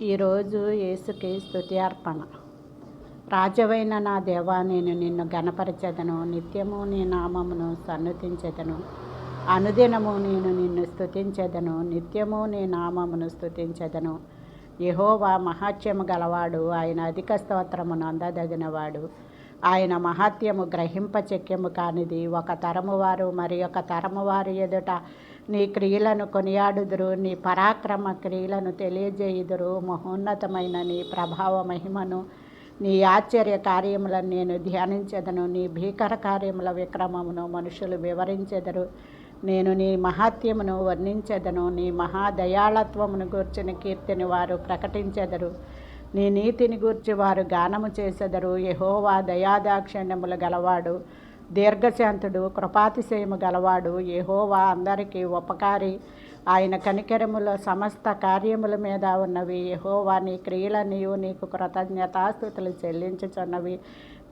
ఈరోజు యేసుకి స్థుతి అర్పణ. రాజవైన నా దేవా నేను నిన్ను గణపరచెదను నిత్యము నీ నామమును సన్నుతించెదను. అనుదినము నేను నిన్ను స్థుతించెదను నిత్యము నీ నామమును స్థుతించెదను యహోవా మహాత్యము గలవాడు. ఆయన అధిక స్తోత్రమును అందదగినవాడు. ఆయన మహాత్యము గ్రహింపచక్యము కానిది. ఒక తరము వారు మరి ఒక తరము వారు ఎదుట నీ క్రియలను కొనియాడుదురు. నీ పరాక్రమ క్రియలను తెలియజేయుదురు. మహోన్నతమైన నీ ప్రభావ మహిమను నీ ఆశ్చర్య కార్యములను నేను ధ్యానించెదను. నీ భీకర కార్యముల విక్రమమును మనుషులు వివరించెదరు. నేను నీ మహాత్యమును వర్ణించెదను. నీ మహాదయాళత్వమును గూర్చిన కీర్తిని వారు ప్రకటించెదరు. నీ నీతిని గూర్చి వారు గానము చేసెదరు. యహోవా దయాదాక్షిణ్యములు గలవాడు. దీర్ఘశాంతుడు కృపాతిశయము గలవాడు ఏహోవా అందరికీ ఉపకారి. ఆయన కనికరముల సమస్త కార్యముల మీద ఉన్నవి. యెహోవా నీ క్రియలనియు నీకు కృతజ్ఞతాస్థుతులు చెల్లించుచున్నవి.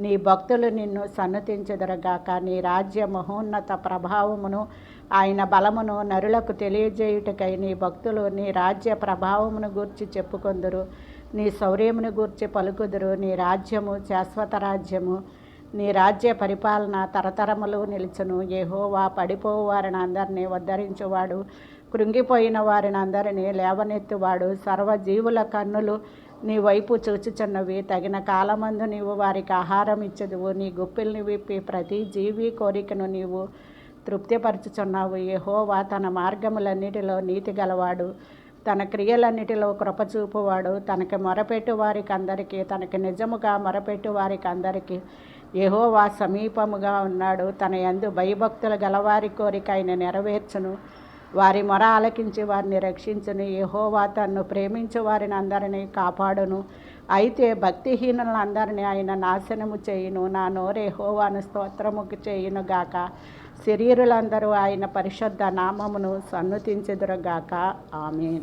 నీ భక్తులు నిన్ను సన్నతించెదరగాక. నీ రాజ్య మహోన్నత ప్రభావమును ఆయన బలమును నరులకు తెలియజేయుటకై నీ భక్తులు నీ రాజ్య ప్రభావమును గూర్చి చెప్పుకొందురు. నీ శౌర్యమును గూర్చి పలుకుదురు. నీ రాజ్యము శాశ్వత రాజ్యము. నీ రాజ్య పరిపాలన తరతరములు నిలుచును. ఏహోవా పడిపోవు వారిని అందరినీ ఉద్ధరించువాడు. కృంగిపోయిన వారిని అందరినీ లేవనెత్తువాడు. సర్వజీవుల కన్నులు నీ వైపు చూచుచున్నవి. తగిన కాలమందు నీవు వారికి ఆహారం ఇచ్చదువు. నీ గుప్పిల్ని విప్పి ప్రతి జీవి కోరికను నీవు తృప్తిపరచుచున్నావు. యెహోవా తన మార్గములన్నిటిలో నీతి గలవాడు. తన క్రియలన్నిటిలో కృపచూపువాడు తనకి మొరపెట్టు వారికి అందరికీ తనకి నిజముగా మొరపెట్టు వారికి అందరికీ యహోవా సమీపముగా ఉన్నాడు. తన యందు భయభక్తులు గలవారి కోరిక ఆయన నెరవేర్చును. వారి మొర ఆలకించి వారిని రక్షించును. యహోవా తన్ను ప్రేమించు వారిని అందరినీ కాపాడును. అయితే భక్తిహీనులందరినీ ఆయన నాశనము చేయును. నా నోరేహోవాను స్తోత్రముకు చేయును గాక. శరీరులందరూ ఆయన పరిశుద్ధ నామమును సన్నుతించెదురుగాక ఆమెన్.